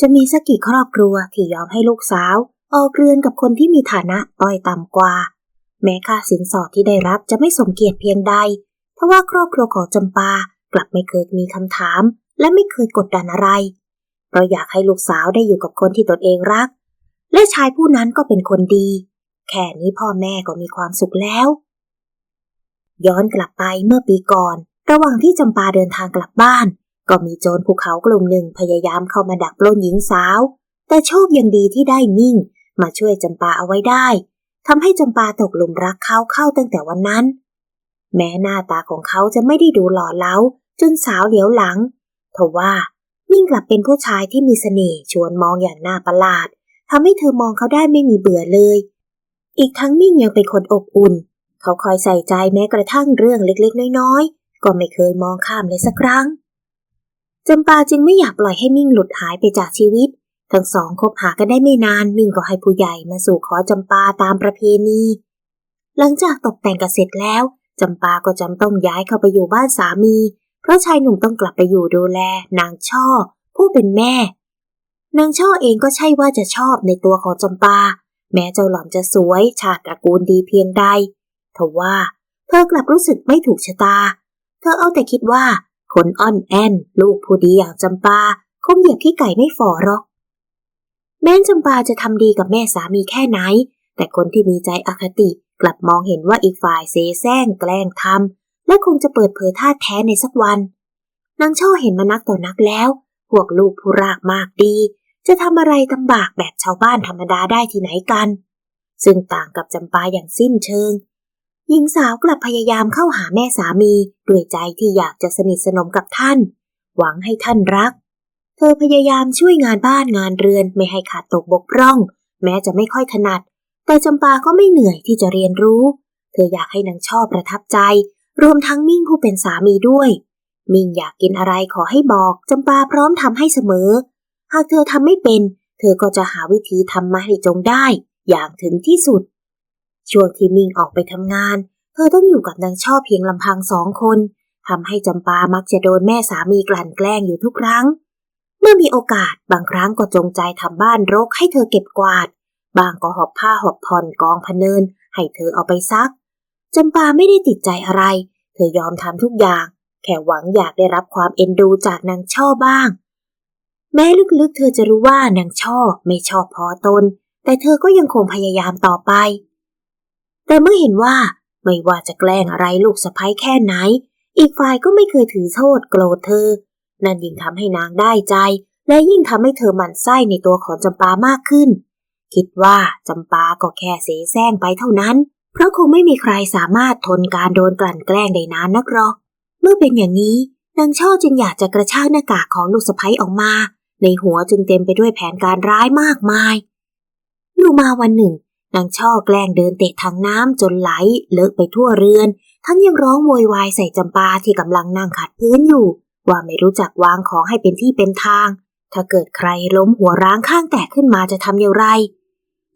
จะมีสักกี่ครอบครัวที่ยอมให้ลูกสาวออกเรือนกับคนที่มีฐานะต้อยต่ำกว่า แม้ค่าสินสอดที่ได้รับจะไม่สมเกียรติเพียงใดทว่าครอบครัวของจำปากลับไม่เคยมีคำถาม และไม่เคยกดดันอะไร เพราะอยากให้ลูกสาวได้อยู่กับคนที่ตนเองรัก และชายผู้นั้นก็เป็นคนดี แค่นี้พ่อแม่ก็มีความสุขแล้ว ย้อนกลับไปเมื่อปีก่อน ระหว่างที่จำปาเดินทางกลับบ้าน ก็มีโจรภูเขากลุ่มหนึ่งพยายามเข้ามาดักปล้นหญิงสาว แต่โชคยังดีที่ได้มิ่ง มาช่วยจำปาเอาไว้ได้ทำให้จำปาตกหลุมรักเขาเข้าตั้งแต่วันนั้น แม้หน้าตาของเขาจะไม่ได้ดูหล่อเล้า จนสาวเหลียวหลังทว่ามิ่งกลับเป็นผู้ชายที่มีเสน่ห์ชวนมองอย่างน่าประหลาดทำให้เธอมองเขาได้ไม่มีเบื่อเลย อีกทั้งมิ่งยังเป็นคนอบอุ่น เขาคอยใส่ใจแม้กระทั่งเรื่องเล็กๆ น้อยๆ ก็ไม่เคยมองข้ามเลยสักครั้ง จำปาจึงไม่อยากปล่อยให้มิ่งหลุดหายไปจากชีวิต ทั้งสองคบหากันได้ไม่นานมิ่งก็ให้ผู้ใหญ่มาสู่ขอจำปาตามประเพณี หลังจากตกแต่งกันเสร็จแล้วจำปาก็จำต้องย้ายเข้าไปอยู่บ้านสามี เพราะชายหนุ่มต้องกลับไปอยู่ดูแล นางช่อ ผู้เป็นแม่ นางช่อเองก็ใช่ว่าจะชอบในตัวของจำปา แม้เจ้าหล่อนจะสวย ชาติตระกูลดีเพียงใดทว่าเธอกลับรู้สึกไม่ถูกชะตา เธอเอาแต่คิดว่า คนอ่อนแอนลูกผู้ดีอย่างจำปาคงเหยียบขี้ไก่ไม่ฝ่อหรอก แม้จำปาจะทำดีกับแม่สามีแค่ไหน แต่คนที่มีใจอคติกลับมองเห็นว่าอีกฝ่ายเสแสร้งแกล้งทำและคงจะเปิดเผยท่าแท้ในสักวันนางช่อเห็นมานักต่อนักแล้ว พวกลูกผู้รากมากดี จะทำอะไรลำบากแบบชาวบ้านธรรมดาได้ที่ไหนกัน ซึ่งต่างกับจำปาอย่างสิ้นเชิง หญิงสาวกลับพยายามเข้าหาแม่สามีด้วยใจที่อยากจะสนิทสนมกับท่าน หวังให้ท่านรัก เธอพยายามช่วยงานบ้านงานเรือนไม่ให้ขาดตกบกพร่อง แม้จะไม่ค่อยถนัด แต่จำปาก็ไม่เหนื่อยที่จะเรียนรู้ เธออยากให้นางชอบประทับใจ รวมทั้งมิ่งผู้เป็นสามีด้วย มิ่งอยากกินอะไรขอให้บอกจำปาพร้อมทำให้เสมอ หากเธอทำไม่เป็น เธอก็จะหาวิธีทำมาให้จงได้ อย่างถึงที่สุด ช่วงที่มิ่งออกไปทำงาน เธอต้องอยู่กับนางชอบเพียงลำพังสองคนทำให้จำปามักจะโดนแม่สามีกลั่นแกล้งอยู่ทุกครั้ง เมื่อมีโอกาสบางครั้งก็จงใจทำบ้านรกให้เธอเก็บกวาด บางก็หอบผ้าหอบผ่อนกองพเนิน ให้เธอเอาไปซัก จำปาไม่ได้ติดใจอะไร เธอยอมทำทุกอย่าง แค่หวังอยากได้รับความเอ็นดูจากนางช่อบ้าง แม้ลึกๆ เธอจะรู้ว่านางช่อไม่ชอบพอตน แต่เธอก็ยังคงพยายามต่อไป แต่เมื่อเห็นว่าไม่ว่าจะแกล้งอะไรลูกสะพ้ยแค่ไหน อีกฝ่ายก็ไม่เคยถือโทษโกรธเธอ นั่นยิ่งทำให้นางได้ใจ และยิ่งทำให้เธอหมั่นไส้ในตัวของจำปามากขึ้น คิดว่าจำปาก็แค่เสแสร้งไปเท่านั้น เพราะคงไม่มีใครสามารถทนการโดนกลั่นแกล้งได้นานนักหรอก เมื่อเป็นอย่างนี้นางช่อจึงอยากจะกระชากหน้ากากของลูกสะพ้ยออกมา ในหัวจึงเต็มไปด้วยแผนการร้ายมากมายอยู่มาวันหนึ่ง นางช่อแกล้งเดินเตะทางน้ำจนไหลเลอะไปทั่วเรือน ทั้งยังร้องโวยวายใส่จำปาที่กำลังนั่งขัดพื้นอยู่ ว่าไม่รู้จักวางของให้เป็นที่เป็นทาง ถ้าเกิดใครล้มหัวร้างข้างแตกขึ้นมาจะทำอย่างไร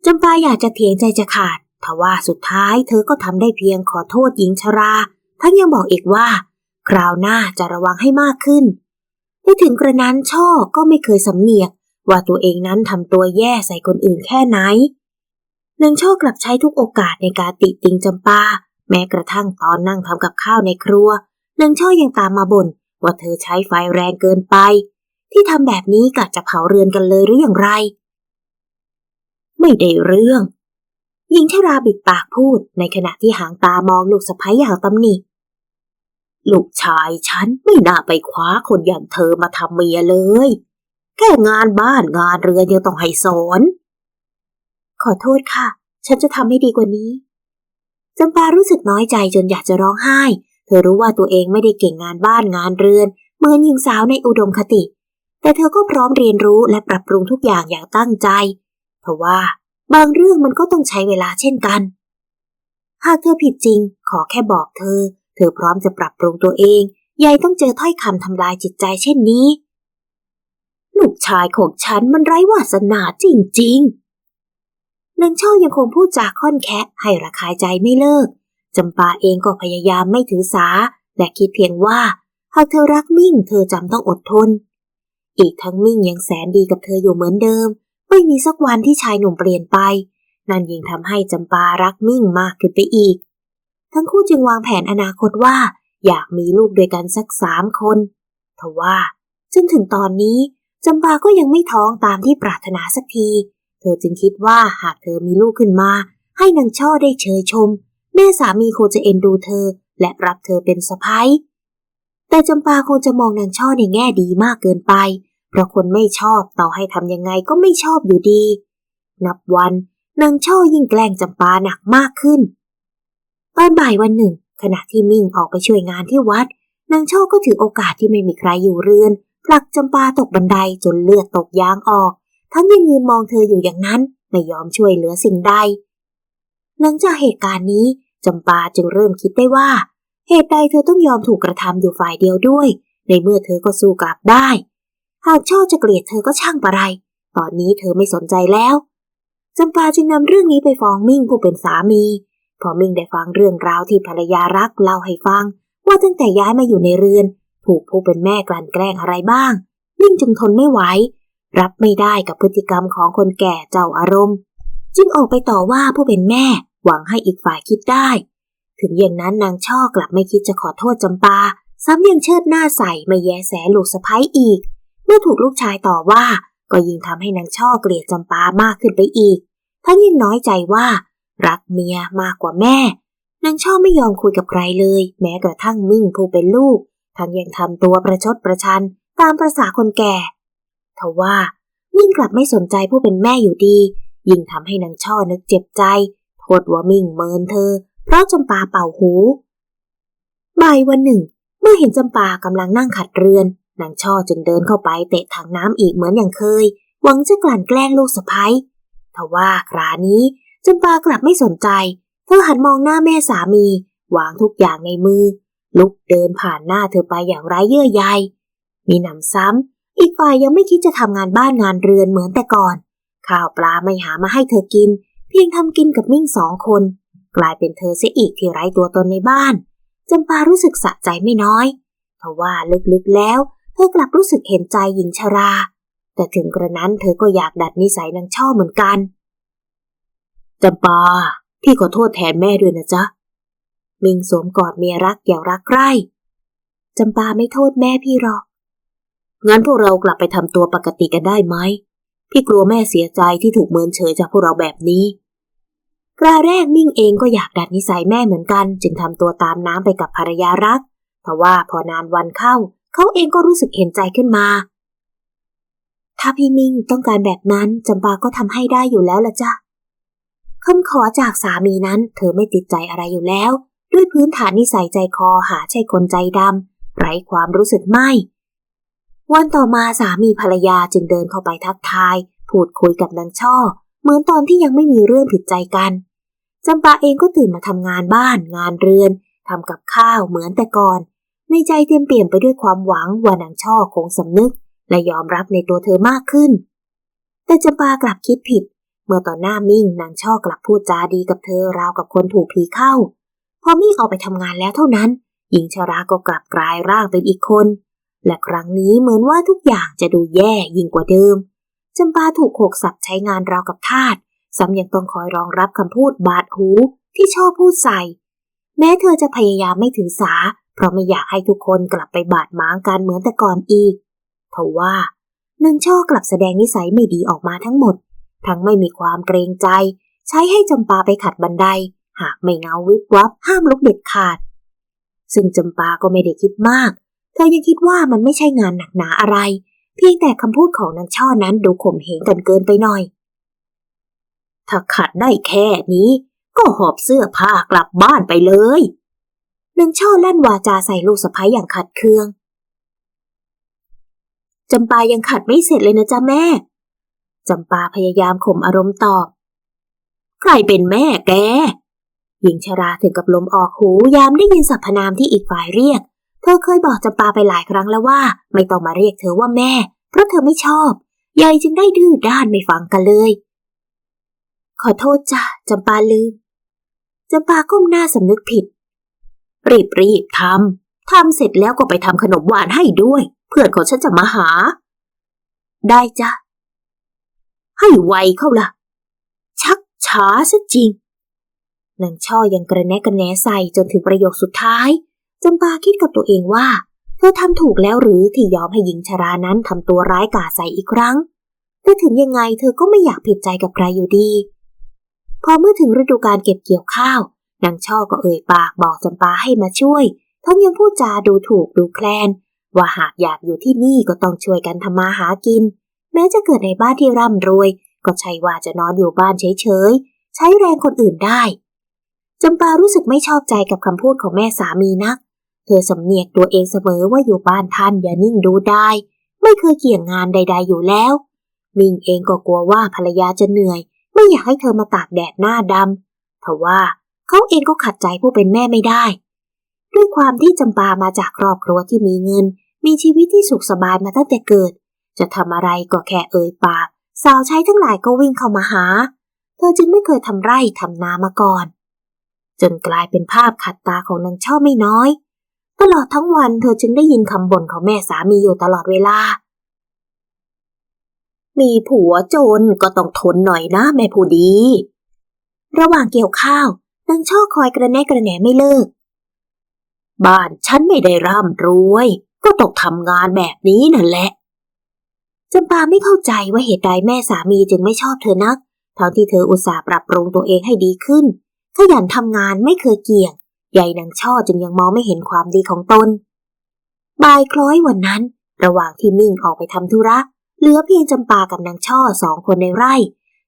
จำปาอยากจะเถียงใจจะขาดทว่าสุดท้ายเธอก็ทำได้เพียงขอโทษหญิงชรา ทั้งยังบอกอีกว่า คราวหน้าจะระวังให้มากขึ้นได้ถึงกระนั้นช่อก็ไม่เคยสำเนียก ว่าตัวเองนั้นทำตัวแย่ใส่คนอื่นแค่ไหน นางช่อกลับใช้ทุกโอกาสในการติติงจำปา แม้กระทั่งตอนนั่งทำกับข้าวในครัวนางช่อยังตามมาบ่นว่าเธอใช้ไฟแรงเกินไป ที่ทำแบบนี้กะจะเผาเรือนกันเลยหรืออย่างไร ไม่ได้เรื่อง หญิงชราบิดปากพูดในขณะที่หางตามองลูกสะพ้ยอย่างตำหนิลูกชายฉันไม่น่าไปคว้าคนอย่างเธอมาทำเมียเลย แค่งานบ้านงานเรือนยังต้องให้สอน ขอโทษค่ะ ฉันจะทำให้ดีกว่านี้จำปารู้สึกน้อยใจจนอยากจะร้องไห้ เธอรู้ว่าตัวเองไม่ได้เก่งงานบ้านงานเรือน เหมือนหญิงสาวในอุดมคติ แต่เธอก็พร้อมเรียนรู้และปรับปรุงทุกอย่างอย่างตั้งใจ เพราะว่าบางเรื่องมันก็ต้องใช้เวลาเช่นกัน หากเธอผิดจริง ขอแค่บอกเธอ เธอพร้อมจะปรับปรุงตัวเองยายต้องเจอถ้อยคำทำลายจิตใจเช่นนี้ ลูกชายของฉันมันไร้วาสนาจริงๆ นางช่อยังคงพูดจาค่อนแคะให้ระคายใจไม่เลิก จำปาเองก็พยายามไม่ถือสา และคิดเพียงว่า หากเธอรักมิ่งเธอจำต้องอดทน อีกทั้งมิ่งยังแสนดีกับเธออยู่เหมือนเดิม ไม่มีสักวันที่ชายหนุ่มเปลี่ยนไป นั่นยิ่งทำให้จำปารักมิ่งมากขึ้นไปอีก ทั้งคู่จึงวางแผนอนาคตว่า อยากมีลูกด้วยกันสักสามคนทว่าจนถึงตอนนี้จำปาก็ยังไม่ท้องตามที่ปรารถนาสักที เธอจึงคิดว่าหากเธอมีลูกขึ้นมา ให้นางช่อได้เชยชม แม่สามีคงจะเอ็นดูเธอ และรับเธอเป็นสะพ้ายแต่จำปาคงจะมองนางช่อในแง่ดีมากเกินไป เพราะคนไม่ชอบต่อให้ทำยังไงก็ไม่ชอบอยู่ดี นับวันนางช่อยิ่งแกล้งจำปาหนักมากขึ้น ตอนบ่ายวันหนึ่ง ขณะที่มิ่งออกไปช่วยงานที่วัด นางช่อก็ถือโอกาสที่ไม่มีใครอยู่เรือนผลักจำปาตกบันไดจนเลือดตกยางออก ทั้งยังยืนมองเธออยู่อย่างนั้นไม่ยอมช่วยเหลือสิ่งใด หลังจากเหตุการณ์นี้จำปาจึงเริ่มคิดได้ว่า เหตุใดเธอต้องยอมถูกกระทำอยู่ฝ่ายเดียวด้วย ในเมื่อเธอก็สู้กลับได้ หากช่อจะเกลียดเธอก็ช่างปะไร ตอนนี้เธอไม่สนใจแล้วจำปาจึงนำเรื่องนี้ไปฟ้องมิ่งผู้เป็นสามี พอมิ่งได้ฟังเรื่องราวที่ภรรยารักเล่าให้ฟัง ว่าตั้งแต่ย้ายมาอยู่ในเรือน ถูกผู้เป็นแม่กลั่นแกล้งอะไรบ้าง มิ่งจึงทนไม่ไหว รับไม่ได้กับพฤติกรรมของคนแก่เจ้าอารมณ์ จึงออกไปต่อว่าผู้เป็นแม่หวังให้อีกฝ่ายคิดได้ ถึงอย่างนั้นนางช่อกลับไม่คิดจะขอโทษจำปา ซ้ำยังเชิดหน้าใส่ไม่แยแสลูกสะพ้ยอีก เมื่อถูกลูกชายต่อว่า ก็ยิ่งทำให้นางช่อเกลียดจำปามากขึ้นไปอีก ทั้งยิ่งน้อยใจว่า รักเมียมากกว่าแม่ นางช่อไม่ยอมคุยกับใครเลย แม้กระทั่งมิ่งผู้เป็นลูก ทั้งยังทำตัวประชดประชันตามประษาคนแก่ ทว่ามิ่งกลับไม่สนใจผู้เป็นแม่อยู่ดี ยิ่งทำให้นางช่อนึกเจ็บใจ โทษว่ามิ่งเมินเธอ เพราะจำปาเป่าหูบ่ายวันหนึ่ง เมื่อเห็นจำปากำลังนั่งขัดเรือน นางช่อจึงเดินเข้าไปเตะถังน้ำอีกเหมือนอย่างเคย หวังจะกลั่นแกล้งลูกสะพ้ยทว่าครานี้จำปากลับไม่สนใจ เธอหันมองหน้าแม่สามี วางทุกอย่างในมือ ลุกเดินผ่านหน้าเธอไปอย่างไร้เยื่อใย มีหนำซ้ำ อีกฝ่ายยังไม่คิดจะทำงานบ้านงานเรือนเหมือนแต่ก่อน ข้าวปลาไม่หามาให้เธอกิน เพียงทำกินกับมิ่งสองคน กลายเป็นเธอเสียอีกที่ไร้ตัวตนในบ้านจำปารู้สึกสะใจไม่น้อยทว่าลึกๆแล้ว เธอกลับรู้สึกเห็นใจหญิงชรา แต่ถึงกระนั้นเธอก็อยากดัดนิสัยนางช่อเหมือนกันจำปาพี่ขอโทษแทนแม่ด้วยนะจ๊ะ มิงสวมกอดเมียรักอย่างรักใคร่จำปาไม่โทษแม่พี่หรอก งั้นพวกเรากลับไปทำตัวปกติกันได้ไหม พี่กลัวแม่เสียใจที่ถูกเมินเฉยจากพวกเราแบบนี้กราแรกมิ่งเองก็อยากดัดนิสัยแม่เหมือนกัน จึงทำตัวตามน้ำไปกับภรรยารักทว่าพอนานวันเข้า เขาเองก็รู้สึกเห็นใจขึ้นมา ถ้าพี่มิ่งต้องการแบบนั้นจำปาก็ทำให้ได้อยู่แล้วละจ้ะคำขอจากสามีนั้นเธอไม่ติดใจอะไรอยู่แล้ว ด้วยพื้นฐานนิสัยใจคอหาใช่คนใจดำไร้ความรู้สึกไม่ วันต่อมาสามีภรรยาจึงเดินเข้าไปทักทาย พูดคุยกับนางช่อ เหมือนตอนที่ยังไม่มีเรื่องผิดใจกันจำปาเองก็ตื่นมาทำงานบ้าน งานเรือนทำกับข้าวเหมือนแต่ก่อน ในใจเต็มเปลี่ยนไปด้วยความหวังว่านางช่อคงสำนึก และยอมรับในตัวเธอมากขึ้น แต่จำปากลับคิดผิด เมื่อตอนหน้ามิ่งนางช่อกลับพูดจาดีกับเธอราวกับคนถูกผีเข้า พอมิ่งออกไปทำงานแล้วเท่านั้น หญิงชราก็กลับกลายร่างเป็นอีกคน และครั้งนี้เหมือนว่าทุกอย่างจะดูแย่ยิ่งกว่าเดิม จำปาถูกโขกสับใช้งานราวกับทาสซ้ำยังต้องคอยรองรับคำพูดบาดหูที่ชอบพูดใส่ แม้เธอจะพยายามไม่ถือสา เพราะไม่อยากให้ทุกคนกลับไปบาดหมางกันเหมือนแต่ก่อนอีกทว่านางช่อกลับแสดงนิสัยไม่ดีออกมาทั้งหมด ทั้งไม่มีความเกรงใจ ใช้ให้จำปาไปขัดบันได หากไม่เงาวิบวับห้ามลุกเด็ดขาด ซึ่งจำปาก็ไม่ได้คิดมาก เธอยังคิดว่ามันไม่ใช่งานหนักหนาอะไร เพียงแต่คำพูดของนางช่อนั้นดูข่มเหงกันเกินไปหน่อย ถ้าขัดได้แค่นี้ ก็หอบเสื้อผ้ากลับบ้านไปเลยนางช่อลั่นวาจาใส่ลูกสะพ้ยอย่างขัดเคืองจำปายังขัดไม่เสร็จเลยนะจ๊ะแม่ จำปาพยายามข่มอารมณ์ตอบ ใครเป็นแม่แก หญิงชราถึงกับลมออกหูยามได้ยินสรรพนามที่อีกฝ่ายเรียก เธอเคยบอกจำปาไปหลายครั้งแล้วว่า ไม่ต้องมาเรียกเธอว่าแม่ เพราะเธอไม่ชอบ ยายจึงได้ดื้อด้านไม่ฟังกันเลย ขอโทษจ้ะจำปาลืมจำปาก้มหน้าสำนึกผิด รีบรีบทำทำเสร็จแล้วก็ไปทำขนมหวานให้ด้วย เพื่อนของฉันจะมาหา ได้จ้ะ ให้ไวเข้าละ่ะ ชักช้าซะจริงนางช่อยังกระแนะกระแหนใส่จนถึงประโยคสุดท้าย จำปาคิดกับตัวเองว่า เธอทำถูกแล้วหรือที่ยอมให้หญิงชรานั้นทำตัวร้ายกาใส่อีกครั้ง แต่ถึงยังไงเธอก็ไม่อยากผิดใจกับใครอยู่ดี พอเมื่อถึงฤดูการเก็บเกี่ยวข้าวนางช่อก็เอ่ยปากบอกจำปาให้มาช่วย ทั้งยังพูดจาดูถูกดูแคลน ว่าหากอยากอยู่ที่นี่ก็ต้องช่วยกันทำมาหากิน แม้จะเกิดในบ้านที่ร่ำรวย ก็ใช่ว่าจะนอนอยู่บ้านเฉยๆ ใช้แรงคนอื่นได้จำปารู้สึกไม่ชอบใจกับคำพูดของแม่สามีนัก ธอสำเนียกตัวเองเสมอว่าอยู่บ้านท่านอย่านิ่งดูได้ ไม่เคยเกี่ยงงานใด ๆ อยู่แล้ว มิงเองก็กลัวว่าภรรยาจะเหนื่อย ไม่อยากให้เธอมาตากแดดหน้าดำทว่าเขาเองก็ขัดใจผู้เป็นแม่ไม่ได้ ด้วยความที่จำปามาจากครอบครัวที่มีเงิน มีชีวิตที่สุขสบายมาตั้งแต่เกิด จะทำอะไรก็แค่เอ่ยปาก สาวใช้ทั้งหลายก็วิ่งเข้ามาหา เธอจึงไม่เคยทำไร่ทำนามาก่อน จนกลายเป็นภาพขัดตาของนางช่อไม่น้อย ตลอดทั้งวันเธอจึงได้ยินคำบ่นของแม่สามีอยู่ตลอดเวลา มีผัวจนก็ต้องทนหน่อยนะแม่ผู้ดี ระหว่างเกี่ยวข้าวนางช่อคอยกระแนกระแหนไม่เลิก บ้านฉันไม่ได้ร่ำรวย ก็ต้องทำงานแบบนี้นั่นแหละจำปาไม่เข้าใจว่าเหตุใดแม่สามีจึงไม่ชอบเธอนัก ทั้งที่เธออุตส่าห์ปรับปรุงตัวเองให้ดีขึ้น ขยันทำงานไม่เคยเกี่ยง ใหญ่นางช่อจึงยังมองไม่เห็นความดีของตน บ่ายคล้อยวันนั้น ระหว่างที่มิ่งออกไปทำธุระ เหลือเพียงจำปากับนางช่อสองคนในไร่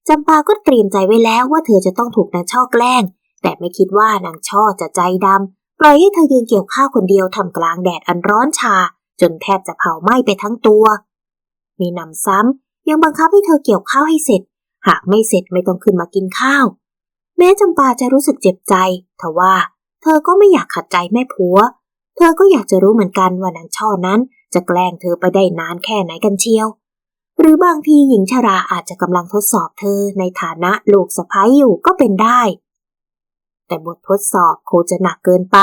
จำปาก็เตรียมใจไว้แล้วว่าเธอจะต้องถูกนางช่อแกล้ง แต่ไม่คิดว่านางช่อจะใจดำปล่อยให้เธอยืนเกี่ยวข้าวคนเดียวทำกลางแดดอันร้อนชา จนแทบจะเผาไหม้ไปทั้งตัวมีนำซ้ำยังบังคับให้เธอเกี่ยวข้าวให้เสร็จ หากไม่เสร็จไม่ต้องขึ้นมากินข้าว แม้จำปาจะรู้สึกเจ็บใจทว่า เธอก็ไม่อยากขัดใจแม่ผัว เธอก็อยากจะรู้เหมือนกันว่านางช่อนั้นจะแกล้งเธอไปได้นานแค่ไหนกันเชียว หรือบางทีหญิงชราอาจจะกำลังทดสอบเธอในฐานะลูกสะพ้ายอยู่ก็เป็นได้ แต่บททดสอบโคจะหนักเกินไป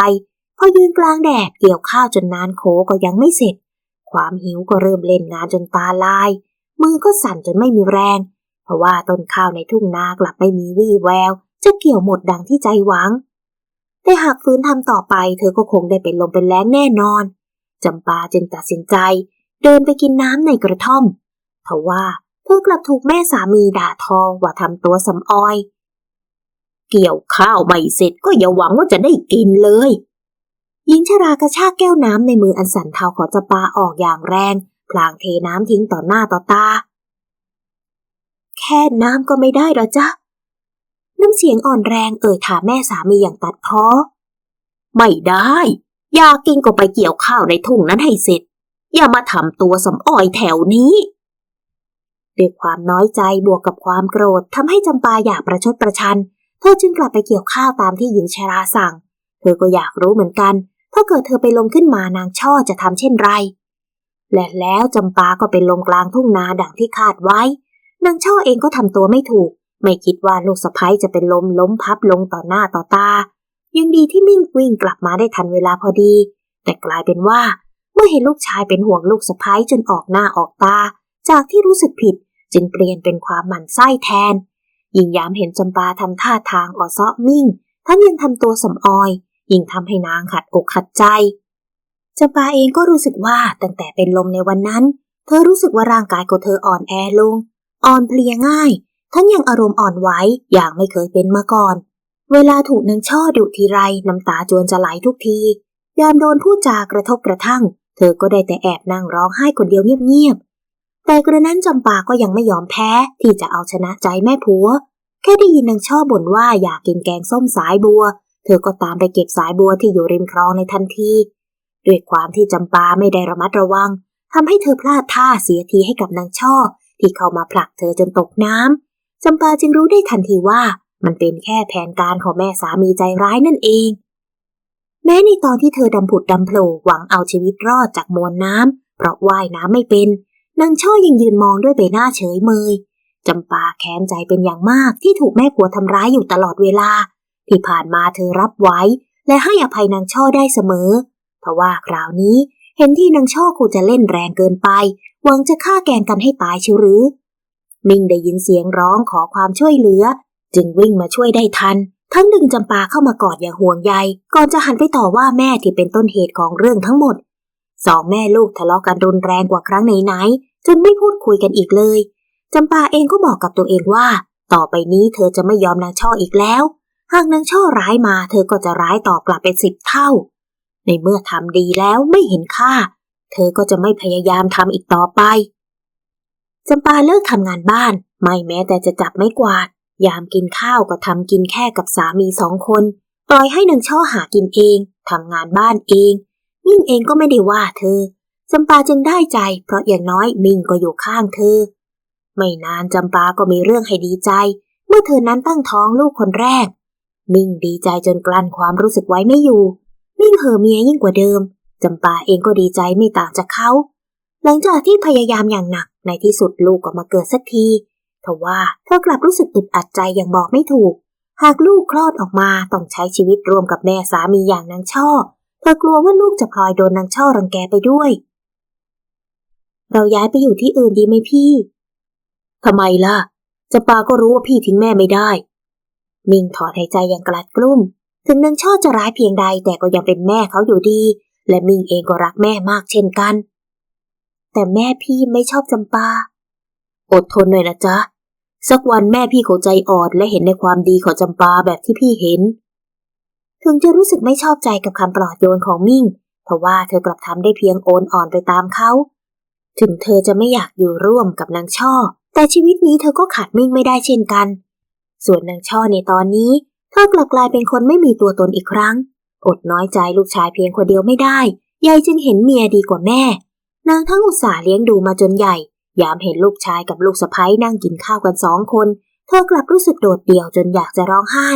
พอยืนกลางแดดเกี่ยวข้าวจนนานโคก็ยังไม่เสร็จ ความหิวก็เริ่มเล่นงานจนตาลาย มือก็สั่นจนไม่มีแรง เพราะว่าต้นข้าวในทุ่งนากลับไม่มีวี่แวว จะเกี่ยวหมดดังที่ใจหวัง แต่หากฟื้นทำต่อไป เธอก็คงได้เป็นลมเป็นแรงแน่นอน จำปาจึงตัดสินใจ เดินไปกินน้ำในกระท่อมเพราะว่าเธอกลับถูกแม่สามีด่าทอว่าทำตัวสำออย เกี่ยวข้าวไม่เสร็จก็อย่าหวังว่าจะได้กินเลย หญิงชรากระชากแก้วน้ำในมืออันสั่นเทาของจำปาออกอย่างแรง พลางเทน้ำทิ้งต่อหน้าต่อตา แค่น้ำก็ไม่ได้หรอจ๊ะ น้ำเสียงอ่อนแรงเอ่ยถามแม่สามีอย่างตัดพ้อ ไม่ได้ อยากกินก็ไปเกี่ยวข้าวในทุ่งนั้นให้เสร็จ อย่ามาทำตัวสำอ้อยแถวนี้ด้วยความน้อยใจบวกกับความโกรธทำให้จำปาอยากประชดประชัน เธอจึงกลับไปเกี่ยวข้าวตามที่หญิงชราสั่ง เธอก็อยากรู้เหมือนกัน ถ้าเกิดเธอไปลงขึ้นมานางช่อจะทำเช่นไร และแล้วจำปาก็เป็นลมกลางทุ่งนาดังที่คาดไว้ นางช่อเองก็ทำตัวไม่ถูก ไม่คิดว่าลูกสะพ้ยจะเป็นลมล้มพับลงต่อหน้าต่อตา ยังดีที่มิ่งวิ่งกลับมาได้ทันเวลาพอดี แต่กลายเป็นว่า เมื่อเห็นลูกชายเป็นห่วงลูกสะพ้ยจนออกหน้าออกตา จากที่รู้สึกผิดจึงเปลี่ยนเป็นความหมั่นไส้แทน ยิ่งยามเห็นจำปาทำท่าทางอ่อซ้อมิ่งท่านยังทำตัวสำออย ยิ่งทำให้นางขัดอกขัดใจจำปาเองก็รู้สึกว่าตั้งแต่เป็นลมในวันนั้น เธอรู้สึกว่าร่างกายของเธออ่อนแอลง อ่อนเพลียง่าย ทั้งยังอารมณ์อ่อนไหวอย่างไม่เคยเป็นมาก่อน เวลาถูกนางช่อดุทีไรน้ำตาจวนจะไหลทุกที ยามโดนพูดจากระทบกระทั่ง เธอก็ได้แต่แอบนั่งร้องไห้คนเดียวเงียบๆ แต่กระนั้นจำปาก็ยังไม่ยอมแพ้ที่จะเอาชนะใจแม่ผัว แค่ได้ยินนางช่อบ่นว่าอยากกินแกงส้มสายบัว เธอก็ตามไปเก็บสายบัวที่อยู่ริมคลองในทันทีด้วยความที่จำปาไม่ได้ระมัดระวังทำให้เธอพลาดท่าเสียทีให้กับนางช่อที่เข้ามาผลักเธอจนตกน้ำ จำปาจึงรู้ได้ทันทีว่ามันเป็นแค่แผนการของแม่สามีใจร้ายนั่นเอง แม้ในตอนที่เธอดำผุดดำโผล่หวังเอาชีวิตรอดจากมวลน้ำเพราะว่ายน้ำไม่เป็น นางช่อยังยืนมองด้วยใบหน้าเฉยเมยจำปาแค้นใจเป็นอย่างมากที่ถูกแม่ผัวทำร้ายอยู่ตลอดเวลา ที่ผ่านมาเธอรับไว้ และให้อภัยนางช่อได้เสมอทว่าคราวนี้เห็นที่นางช่อคงจะเล่นแรงเกินไป หวังจะฆ่าแกงกันให้ตายชิวหรือ มิงได้ยินเสียงร้องขอความช่วยเหลือ จึงวิ่งมาช่วยได้ทัน ทั้งดึงจำปาเข้ามากอดอย่างห่วงใย ก่อนจะหันไปต่อว่าแม่ที่เป็นต้นเหตุของเรื่องทั้งหมด สองแม่ลูกทะเลาะกันรุนแรงกว่าครั้งไหนๆจนไม่พูดคุยกันอีกเลย จำปาเองก็บอกกับตัวเองว่า ต่อไปนี้เธอจะไม่ยอมนางช่ออีกแล้ว หากนางช่อร้ายมา เธอก็จะร้ายตอบกลับเป็นสิบเท่า ในเมื่อทำดีแล้วไม่เห็นค่า เธอก็จะไม่พยายามทำอีกต่อไป จำปาเลิกทำงานบ้าน ไม่แม้แต่จะจับไม่กวาด ยามกินข้าวก็ทำกินแค่กับสามีสองคน ปล่อยให้นางช่อหากินเองทำงานบ้านเอง มิ่งเองก็ไม่ได้ว่าเธอ จำปาจึงได้ใจ เพราะอย่างน้อยมิ่งก็อยู่ข้างเธอ ไม่นานจำปาก็มีเรื่องให้ดีใจ เมื่อเธอนั้นตั้งท้องลูกคนแรก มิ่งดีใจจนกลั้นความรู้สึกไว้ไม่อยู่ มิ่งเห่อเมียยิ่งกว่าเดิมจำปาเองก็ดีใจไม่ต่างจากเขา หลังจากที่พยายามอย่างหนัก ในที่สุดลูกก็มาเกิดสักทีทว่าเธอกลับรู้สึกอึดอัดใจอย่างบอกไม่ถูก หากลูกคลอดออกมาต้องใช้ชีวิตรวมกับแม่สามีอย่างนางช่อ เธอกลัวว่าลูกจะพลอยโดนนางช่อรังแกไปด้วย เราย้ายไปอยู่ที่อื่นดีไหมพี่ทำไมล่ะจำปาก็รู้ว่าพี่ทิ้งแม่ไม่ได้ มิงถอดหายใจอย่างกลัดกลุ้ม ถึงนางช่อจะร้ายเพียงใดแต่ก็ยังเป็นแม่เขาอยู่ดี และมิงเองก็รักแม่มากเช่นกัน แต่แม่พี่ไม่ชอบจำปา อดทนหน่อยนะจ๊ะ สักวันแม่พี่เขาใจอ่อนและเห็นในความดีของจำปาแบบที่พี่เห็น ถึงจะรู้สึกไม่ชอบใจกับคำปลอบโยนของมิ่งเพราะว่าเธอกลับทำได้เพียงโอนอ่อนไปตามเขา ถึงเธอจะไม่อยากอยู่ร่วมกับนางช่อ แต่ชีวิตนี้เธอก็ขาดมิ่งไม่ได้เช่นกัน ส่วนนางช่อในตอนนี้ เธอกลับกลายเป็นคนไม่มีตัวตนอีกครั้ง อดน้อยใจลูกชายเพียงคนเดียวไม่ได้ยายจึงเห็นเมียดีกว่าแม่ นางทั้งอุตส่าห์เลี้ยงดูมาจนใหญ่ ยามเห็นลูกชายกับลูกสะใภ้นั่งกินข้าวกันสองคน เธอกลับรู้สึกโดดเดี่ยวจนอยากจะร้องไห้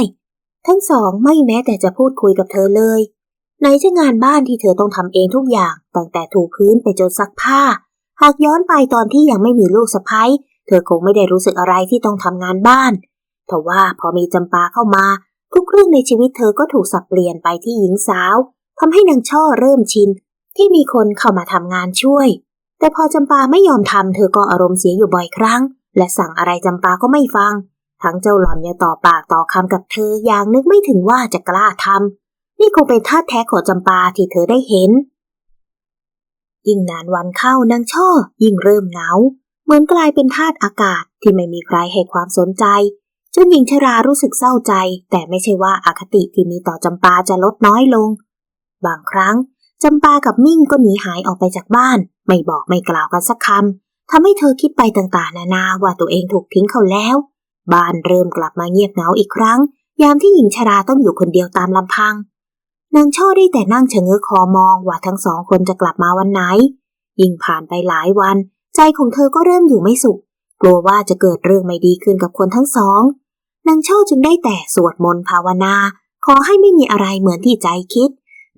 ทั้งสองไม่แม้แต่จะพูดคุยกับเธอเลย ไหนจะงานบ้านที่เธอต้องทำเองทุกอย่าง ตั้งแต่ถูพื้นไปจนซักผ้า หากย้อนไปตอนที่ยังไม่มีลูกสะใภ้เธอคงไม่ได้รู้สึกอะไรที่ต้องทำงานบ้านแต่ว่าพอมีจำปาเข้ามา ทุกเรื่องในชีวิตเธอก็ถูกสับเปลี่ยนไปที่หญิงสาวทำให้นางช่อเริ่มชิน ที่มีคนเข้ามาทำงานช่วย แต่พอจำปาไม่ยอมทำเธอก็อารมณ์เสียอยู่บ่อยครั้ง และสั่งอะไรจำปาก็ไม่ฟัง ทั้งเจ้าหล่อนยังต่อปากต่อคำกับเธออย่างนึกไม่ถึงว่าจะกล้าทำนี่คงเป็นท่าแท้ของจำปาที่เธอได้เห็น ยิ่งนานวันเข้านางช่อ ยิ่งเริ่มเหงา เหมือนกลายเป็นธาตุอากาศที่ไม่มีใครให้ความสนใจจนหญิงชรารู้สึกเศร้าใจ แต่ไม่ใช่ว่าอาคติที่มีต่อจำปาจะลดน้อยลง บางครั้ง จำปากับมิ่งก็หนีหายออกไปจากบ้าน ไม่บอกไม่กล่าวกันสักคำทำให้เธอคิดไปต่างๆ นานาว่าตัวเองถูกทิ้งเขาแล้ว บ้านเริ่มกลับมาเงียบเหงาอีกครั้ง ยามที่หญิงชราต้องอยู่คนเดียวตามลำพัง นางช่อได้แต่นั่งเฉงเง้อคอมองว่าทั้งสองคนจะกลับมาวันไหน ยิ่งผ่านไปหลายวัน ใจของเธอก็เริ่มอยู่ไม่สุข กลัวว่าจะเกิดเรื่องไม่ดีขึ้นกับคนทั้งสอง นางช่อจึงได้แต่สวดมนต์ภาวนา ขอให้ไม่มีอะไรเหมือนที่ใจคิด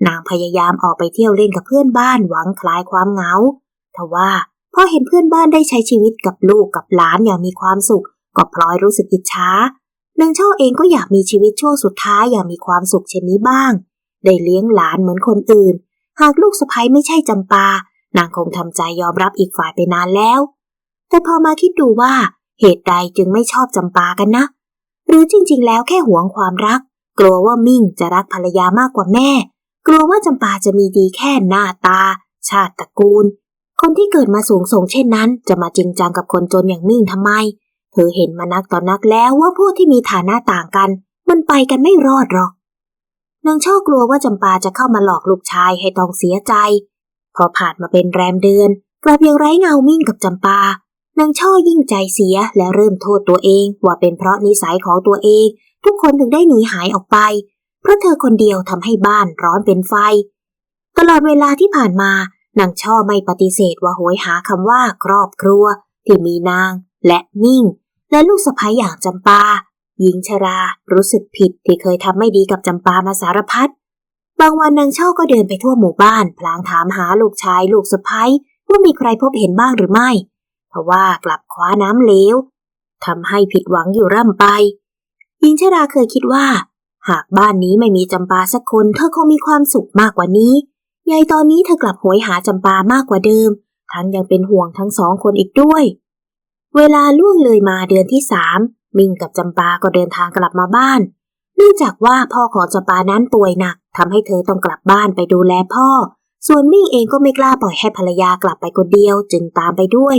นางพยายามออกไปเที่ยวเล่นกับเพื่อนบ้านหวังคลายความเหงาทว่าพอเห็นเพื่อนบ้านได้ใช้ชีวิตกับลูกกับหลานอย่างมีความสุข ก็พลอยรู้สึกอิจฉานางช่อเองก็อยากมีชีวิตช่วงสุดท้ายอย่างมีความสุขเช่นนี้บ้าง ได้เลี้ยงหลานเหมือนคนอื่น หากลูกสะใภ้ไม่ใช่จำปา นางคงทำใจยอมรับอีกฝ่ายไปนานแล้ว แต่พอมาคิดดูว่า เหตุใดจึงไม่ชอบจำปากันนะ หรือจริงๆ แล้วแค่หวงความรัก กลัวว่ามิ่งจะรักภรรยามากกว่าแม่ กลัวว่าจำปาจะมีดีแค่หน้าตา ชาติตระกูล คนที่เกิดมาสูงส่งเช่นนั้น จะมาจริงจังกับคนจนอย่างมิ่งทำไม เธอเห็นมานักต่อนนักแล้วว่าพวกที่มีฐานะต่างกัน มันไปกันไม่รอดหรอกนางช่อกลัวว่าจำปาจะเข้ามาหลอกลูกชายให้ต้องเสียใจ พอผ่านมาเป็นแรมเดือน กลับยังไร้เงามิ่งกับจำปานางช่อยิ่งใจเสียและเริ่มโทษตัวเองว่าเป็นเพราะนิสัยของตัวเอง ทุกคนถึงได้หนีหายออกไป เพราะเธอคนเดียวทำให้บ้านร้อนเป็นไฟ ตลอดเวลาที่ผ่านมานางช่อไม่ปฏิเสธว่าโหยหาคำว่าครอบครัว ที่มีนางและมิ่ง และลูกสะพ้ยอย่างจำปาหญิงชรารู้สึกผิดที่เคยทำไม่ดีกับจำปามาสารพัดบางวันนางช่อก็เดินไปทั่วหมู่บ้าน พลางถามหาลูกชายลูกสะพ้ยว่ามีใครพบเห็นบ้างหรือไม่ เพราะว่ากลับคว้าน้ำเลวทำให้ผิดหวังอยู่ร่ำไป หญิงชราเคยคิดว่า หากบ้านนี้ไม่มีจำปาสักคนเธอคงมีความสุขมากกว่านี้ยายตอนนี้เธอกลับหวยหาจำปามากกว่าเดิม ทั้งยังเป็นห่วงทั้งสองคนอีกด้วย เวลาล่วงเลยมาเดือนที่สามมิ่งกับจำปาก็เดินทางกลับมาบ้าน เนื่องจากว่าพ่อของจำปานั้นป่วยหนักทำให้เธอต้องกลับบ้านไปดูแลพ่อ ส่วนมิ่งเองก็ไม่กล้าปล่อยให้ภรรยากลับไปคนเดียวจึงตามไปด้วย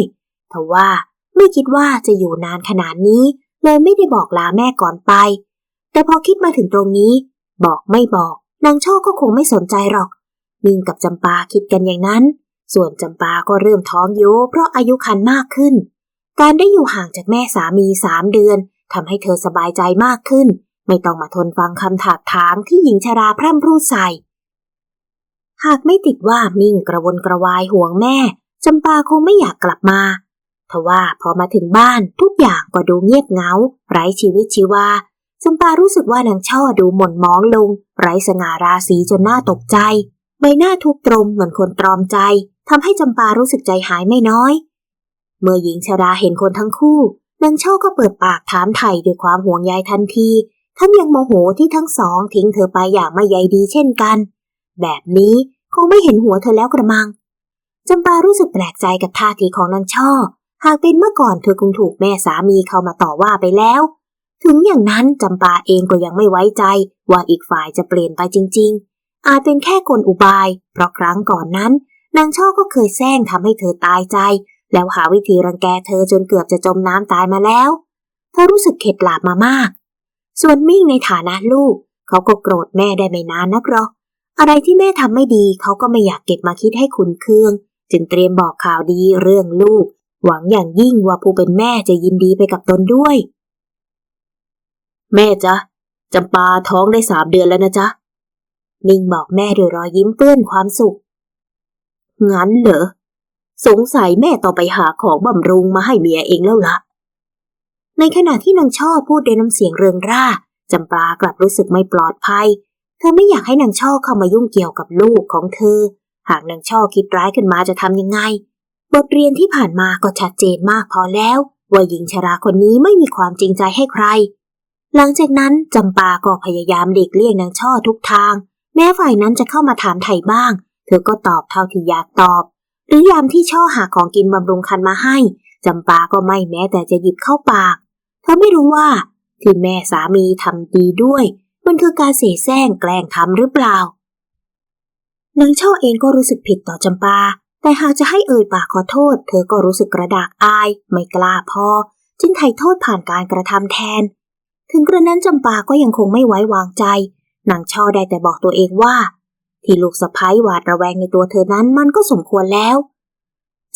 ทว่าไม่คิดว่าจะอยู่นานขนาดนี้ เลยไม่ได้บอกลาแม่ก่อนไป แต่พอคิดมาถึงตรงนี้ บอกไม่บอกนางช่อก็คงไม่สนใจหรอก มิงกับจำปาคิดกันอย่างนั้น ส่วนจำปาก็เริ่มท้องโยเพราะอายุคันมากขึ้น การได้อยู่ห่างจากแม่สามีสามเดือนทำให้เธอสบายใจมากขึ้น ไม่ต้องมาทนฟังคำถากถางที่หญิงชราพร่ำพูดใส่หากไม่ติดว่ามิ่งกระวนกระวายห่วงแม่จำปาคงไม่อยากกลับมาทว่าพอมาถึงบ้านทุกอย่างก็ดูเงียบเงา ไร้ชีวิตชีวา จำปารู้สึกว่านางช่อดูหม่นมองลง ไร้สง่าราศีจนน่าตกใจ ใบหน้าทุกตรมเหมือนคนตรอมใจทำให้จำปารู้สึกใจหายไม่น้อย เมื่อหญิงชราเห็นคนทั้งคู่นางช่อก็เปิดปากถามไถ่ด้วยความห่วงใยทันทีทั้งยังโมโหที่ทั้งสองทิ้งเธอไปอย่างไม่ใยดีเช่นกัน แบบนี้คงไม่เห็นหัวเธอแล้วกระมังจำปารู้สึกแปลกใจกับท่าทีของนางช่อ หากเป็นเมื่อก่อนเธอคงถูกแม่สามีเข้ามาต่อว่าไปแล้ว ถึงอย่างนั้นจำปาเองก็ยังไม่ไว้ใจ ว่าอีกฝ่ายจะเปลี่ยนไปจริง ๆ อาจเป็นแค่กลอุบาย เพราะครั้งก่อนนั้น นางช่อก็เคยแซงทำให้เธอตายใจ แล้วหาวิธีรังแกเธอจนเกือบจะจมน้ำตายมาแล้วเธอรู้สึกเข็ดหลาบมามาก ส่วนมิ่งในฐานะลูก เขาก็โกรธแม่ได้ไม่นานนักหรอกอะไรที่แม่ทำไม่ดีเขาก็ไม่อยากเก็บมาคิดให้ขุนเคือง จึงเตรียมบอกข่าวดีเรื่องลูก หวังอย่างยิ่งว่าผู้เป็นแม่จะยินดีไปกับตนด้วย แม่จ๊ะจำปาท้องได้สามเดือนแล้วนะจ๊ะ มิงบอกแม่ด้วยรอยยิ้มเปื้อนความสุข งั้นเหรอ สงสัยแม่ต้อไปหาของบำรุงมาให้เมียเองแล้วละ ในขณะที่นางช่อพูดด้วยน้ำเสียงเริงร่าจำปากลับรู้สึกไม่ปลอดภัย เธอไม่อยากให้นางช่อเข้ามายุ่งเกี่ยวกับลูกของเธอ หากนางช่อคิดร้ายขึ้นมาจะทำยังไง บทเรียนที่ผ่านมาก็ชัดเจนมากพอแล้ว ว่าหญิงชราคนนี้ไม่มีความจริงใจให้ใคร หลังจากนั้นจำปาก็พยายามเด็กเลี่ยงนางช่อทุกทาง แม้ฝ่ายนั้นจะเข้ามาถามไถ่บ้าง เธอก็ตอบเท่าที่อยากตอบ หรือยามที่ช่อหาของกินบำรุงคันมาให้จำปาก็ไม่แม้แต่จะหยิบเข้าปาก เธอไม่รู้ว่าที่แม่สามีทำดีด้วย มันคือการเสแสร้งแกล้งทำหรือเปล่านางช่อเองก็รู้สึกผิดต่อจำปา แต่หากจะให้เอ่ยปากขอโทษ เธอก็รู้สึกกระดากอาย ไม่กล้าพอ จึงไถ่โทษผ่านการกระทำแทน ถึงกระนั้นจำปาก็ยังคงไม่ไว้วางใจ นางช่อได้แต่บอกตัวเองว่า ที่ลูกสะพ้ายหวาดระแวงในตัวเธอนั้นมันก็สมควรแล้ว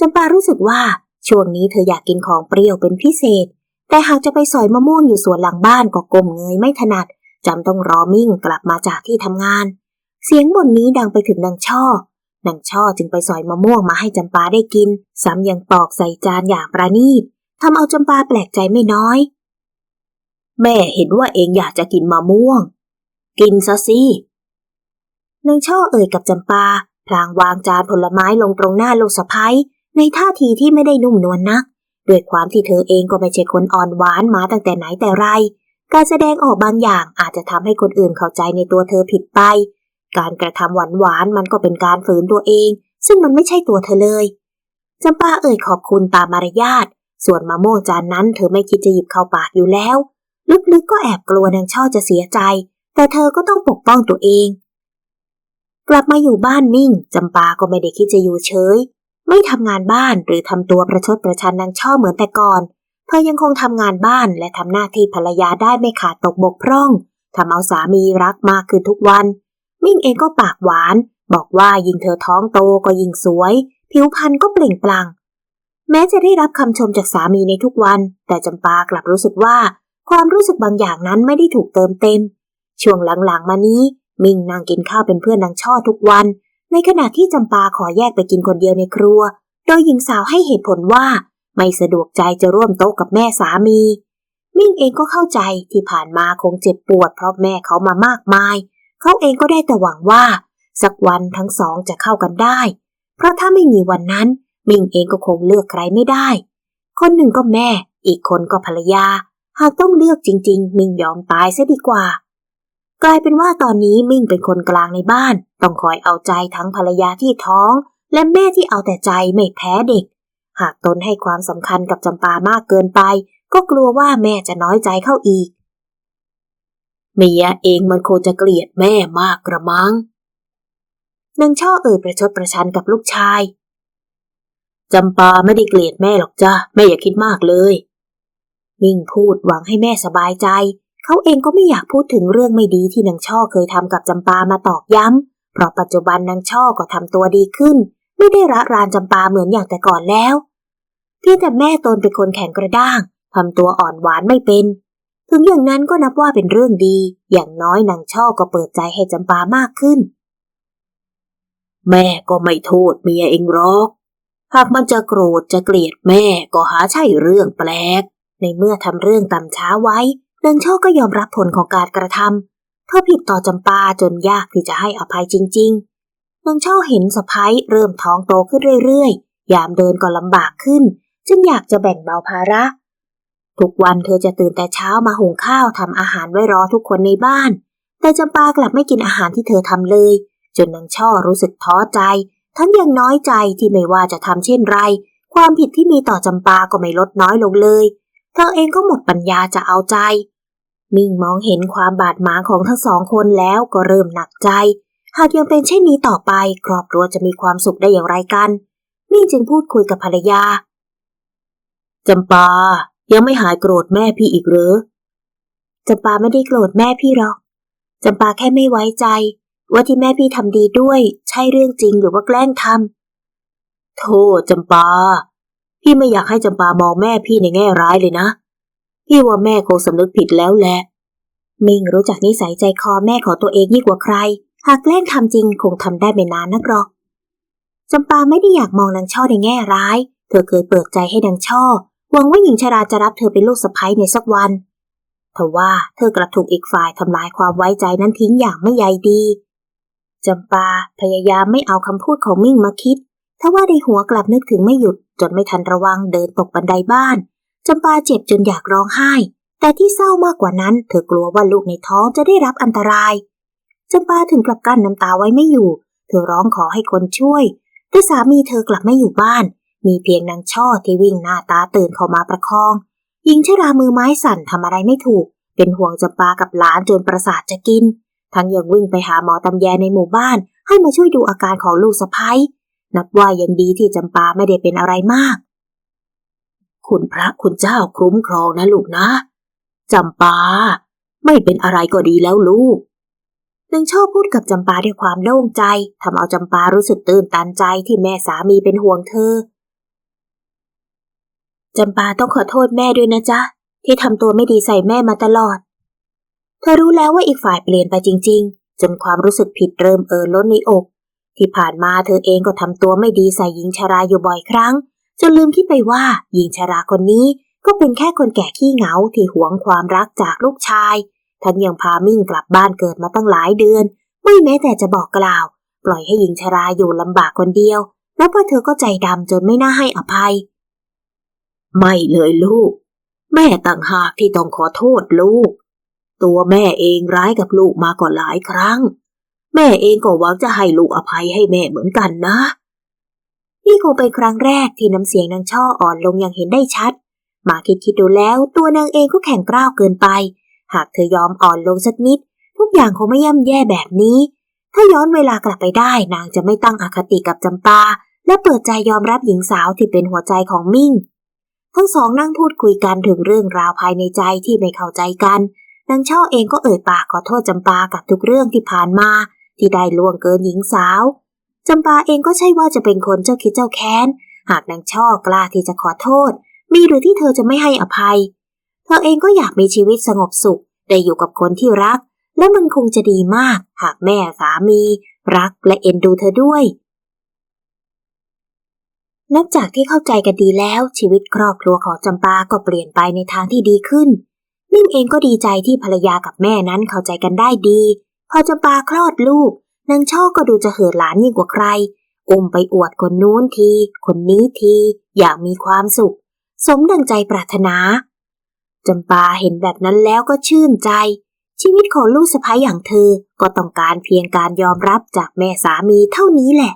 จำปารู้สึกว่าช่วงนี้เธออยากกินของเปรี้ยวเป็นพิเศษ แต่หากจะไปสอยมะม่วงอยู่สวนหลังบ้านก็กลมเงยไม่ถนัดจำต้องรอมิ่งกลับมาจากที่ทำงาน เสียงบ่นนี้ดังไปถึงนางช่อนางช่อจึงไปสอยมะม่วงมาให้จำปาได้กิน ซ้ำยังปอกใส่จานอย่างประณีตทำเอาจำปาแปลกใจไม่น้อย แม่เห็นว่าเองอยากจะกินมะม่วง กินซะสินางช่อเอ่ยกับจำปาพลางวางจานผลไม้ลงตรงหน้าลูกสะพ้ยในท่าทีที่ไม่ได้นุ่มนวลนนัก ด้วยความที่เธอเองก็ไม่ใช่คนอ่อนหวานมาตั้งแต่ไหนแต่ไร การแสดงออกบางอย่างอาจจะทำให้คนอื่นเข้าใจในตัวเธอผิดไป การกระทำหวานหวานมันก็เป็นการฝืนตัวเอง ซึ่งมันไม่ใช่ตัวเธอเลยจำปาเอ่ยขอบคุณตามมารยาท ส่วนมะม่วงจานนั้นเธอไม่คิดจะหยิบเข้าปากอยู่แล้ว ลึกๆก็แอบกลัวนางช่อจะเสียใจ แต่เธอก็ต้องปกป้องตัวเอง กลับมาอยู่บ้านนิ่งจำปาก็ไม่ได้คิดจะอยู่เฉย ไม่ทำงานบ้านหรือทำตัวประชดประชันนางช่อเหมือนแต่ก่อน เธอยังคงทำงานบ้านและทำหน้าที่ภรรยาได้ไม่ขาดตกบกพร่องทำเอาสามีรักมากขึ้นทุกวัน มิ่งเองก็ปากหวาน บอกว่ายิ่งเธอท้องโตก็ยิ่งสวย ผิวพรรณก็เปล่งปลั่งแม้จะได้รับคำชมจากสามีในทุกวัน แต่จำปากลับรู้สึกว่า ความรู้สึกบางอย่างนั้นไม่ได้ถูกเติมเต็ม ช่วงหลังๆมานี้มิ่งนางกินข้าวเป็นเพื่อนนางช่อทุกวัน ในขณะที่จำปาขอแยกไปกินคนเดียวในครัว โดยหญิงสาวให้เหตุผลว่า ไม่สะดวกใจจะร่วมโต๊ะกับแม่สามี มิ่งเองก็เข้าใจที่ผ่านมาคงเจ็บปวดเพราะแม่เขามามากมาย เขาเองก็ได้แต่หวังว่า สักวันทั้งสองจะเข้ากันได้ เพราะถ้าไม่มีวันนั้น มิงเองก็คงเลือกใครไม่ได้ คนหนึ่งก็แม่ อีกคนก็ภรรยา หากต้องเลือกจริง ๆ มิ่งยอมตายเสียดีกว่า กลายเป็นว่าตอนนี้มิ่งเป็นคนกลางในบ้าน ต้องคอยเอาใจทั้งภรรยาที่ท้อง และแม่ที่เอาแต่ใจไม่แพ้เด็ก หากตนให้ความสำคัญกับจำปามากเกินไป ก็กลัวว่าแม่จะน้อยใจเข้าอีกเมียเองมันคงจะเกลียดแม่มากกระมังนางช่อเอ่ยประชดประชันกับลูกชายจำปาไม่ได้เกลียดแม่หรอกจ้าแม่อย่าคิดมากเลย มิ่งพูดหวังให้แม่สบายใจ เขาเองก็ไม่อยากพูดถึงเรื่องไม่ดีที่นางช่อเคยทำกับจำปามาตอกย้ำ เพราะปัจจุบันนางช่อก็ทำตัวดีขึ้น ไม่ได้ระรานจำปาเหมือนอย่างแต่ก่อนแล้วเพียงแต่แม่ตนเป็นคนแข็งกระด้างทำตัวอ่อนหวานไม่เป็น ถึงอย่างนั้นก็นับว่าเป็นเรื่องดี อย่างน้อยนางช่อก็เปิดใจให้จำปามากขึ้น แม่ก็ไม่โทษเมียเองหรอก หากมันจะโกรธจะเกลียดแม่ก็หาใช่เรื่องแปลก ในเมื่อทำเรื่องต่ำช้าไว้นางช่อก็ยอมรับผลของการกระทำเธอผิดต่อจำปาจนยากที่จะให้อภัยจริง ๆนางช่อเห็นสะพ้ายเริ่มท้องโตขึ้นเรื่อยๆ ยามเดินก็ลำบากขึ้น จึงอยากจะแบ่งเบาภาระ ทุกวันเธอจะตื่นแต่เช้ามาหุงข้าวทำอาหารไว้รอทุกคนในบ้าน แต่จำปากลับไม่กินอาหารที่เธอทำเลย จนนางช่อรู้สึกท้อใจ ทั้งยังน้อยใจที่ไม่ว่าจะทำเช่นไร ความผิดที่มีต่อจำปาก็ไม่ลดน้อยลงเลยเเธอเองก็หมดปัญญาจะเอาใจ มิ่งมองเห็นความบาดหมางของทั้งสองคนแล้วก็เริ่มหนักใจ หากยังเป็นเช่นนี้ต่อไป ครอบครัวจะมีความสุขได้อย่างไรกัน มิ่งจึงพูดคุยกับภรรยาจำปายังไม่หายโกรธแม่พี่อีกหรือจำปาไม่ได้โกรธแม่พี่หรอกจำปาแค่ไม่ไว้ใจ ว่าที่แม่พี่ทำดีด้วย ใช่เรื่องจริงหรือว่าแกล้งทำโธ่จำปา พี่ไม่อยากให้จำปามองแม่พี่ในแง่ร้ายเลยนะ พี่ว่าแม่คงสำนึกผิดแล้วแหละ มิงรู้จักนิสัยใจคอแม่ของตัวเองยิ่งกว่าใคร หากแกล้งทำจริงคงทำได้ไม่นานนักหรอกจำปาไม่ได้อยากมองนางช่อในแง่ร้าย เธอเคยเปิดใจให้นางช่อ หวังว่าหญิงชราจะรับเธอเป็นลูกสะใภ้ในสักวันทว่าเธอกลับถูกอีกฝ่ายทำลายความไว้ใจนั้นทิ้งอย่างไม่ใยดีจำปาพยายามไม่เอาคำพูดของมิ่งมาคิดทว่าในหัวกลับนึกถึงไม่หยุด จนไม่ทันระวังเดินตกบันไดบ้านจำปาเจ็บจนอยากร้องไห้ แต่ที่เศร้ามากกว่านั้น เธอกลัวว่าลูกในท้องจะได้รับอันตรายจำปาถึงกลับกั้นน้ำตาไว้ไม่อยู่ เธอร้องขอให้คนช่วย แต่สามีเธอกลับไม่อยู่บ้าน มีเพียงนางช่อที่วิ่งหน้าตาตื่นเข้ามาประคองหญิงชรามือไม้สั่นทำอะไรไม่ถูก เป็นห่วงจำปากับหลานจนประสาทจะกิน ทั้งยังวิ่งไปหาหมอตำแยในหมู่บ้านให้มาช่วยดูอาการของลูกสะพ้ย นับว่ายังดีที่จำปาไม่ได้เป็นอะไรมาก คุณพระคุณเจ้าคุ้มครองนะลูกนะ จำปา ไม่เป็นอะไรก็ดีแล้วลูกนางชอบพูดกับจำปาด้วยความโล่งใจทำเอาจำปารู้สึกตื่นตันใจที่แม่สามีเป็นห่วงเธอ จำปาต้องขอโทษแม่ด้วยนะจ๊ะ ที่ทำตัวไม่ดีใส่แม่มาตลอด เธอรู้แล้วว่าอีกฝ่ายเปลี่ยนไปจริง ๆ จนความรู้สึกผิดเริ่มเอ่อล้นในอก ที่ผ่านมาเธอเองก็ทำตัวไม่ดีใส่หญิงชราอยู่บ่อยครั้ง จนลืมคิดไปว่าหญิงชราคนนี้ก็เป็นแค่คนแก่ขี้เหงาที่หวงความรักจากลูกชายทั้งยังพามิ่งกลับบ้านเกิดมาตั้งหลายเดือน ไม่แม้แต่จะบอกกล่าว ปล่อยให้หญิงชราอยู่ลำบากคนเดียว นับว่าเธอก็ใจดำจนไม่น่าให้อภัย ไม่เลยลูก แม่ต่างหากที่ต้องขอโทษลูก ตัวแม่เองร้ายกับลูกมาก่อนหลายครั้ง แม่เองก็หวังจะให้ลูกอภัยให้แม่เหมือนกันนะ นี่คงเป็นครั้งแรกที่น้ำเสียงนางช่ออ่อนลงอย่างเห็นได้ชัด มาคิดคิดดูแล้วตัวนางเองก็แข็งกร้าวเกินไป หากเธอยอมอ่อนลงสักนิด ทุกอย่างคงไม่ย่ำแย่แบบนี้ ถ้าย้อนเวลากลับไปได้นางจะไม่ตั้งอคติกับจำปา และเปิดใจยอมรับหญิงสาวที่เป็นหัวใจของมิ่ง ทั้งสองนั่งพูดคุยกันถึงเรื่องราวภายในใจที่ไม่เข้าใจกันนางช่อเองก็เอ่ยปากขอโทษจำปากับทุกเรื่องที่ผ่านมา ที่ได้ล่วงเกินหญิงสาวจำปาเองก็ใช่ว่าจะเป็นคนเจ้าคิดเจ้าแค้น หากนางช่อกล้าที่จะขอโทษ มีหรือที่เธอจะไม่ให้อภัย เธอเองก็อยากมีชีวิตสงบสุข ได้อยู่กับคนที่รัก และมันคงจะดีมาก หากแม่สามี รักและเอ็นดูเธอด้วย นับจากที่เข้าใจกันดีแล้ว ชีวิตครอบครัวของจำปาก็เปลี่ยนไปในทางที่ดีขึ้น นิ่งเองก็ดีใจที่ภรรยากับแม่นั้นเข้าใจกันได้ดี พอจำปาคลอดลูก นางช่อก็ดูจะเหิดหลานยิ่งกว่าใครอุ้มไปอวดคนนู้นที คนนี้ที อย่างมีความสุข สมดังใจปรารถนาจำปาเห็นแบบนั้นแล้วก็ชื่นใจ ชีวิตของลูกสะใภ้อย่างเธอก็ต้องการเพียงการยอมรับจากแม่สามีเท่านี้แหละ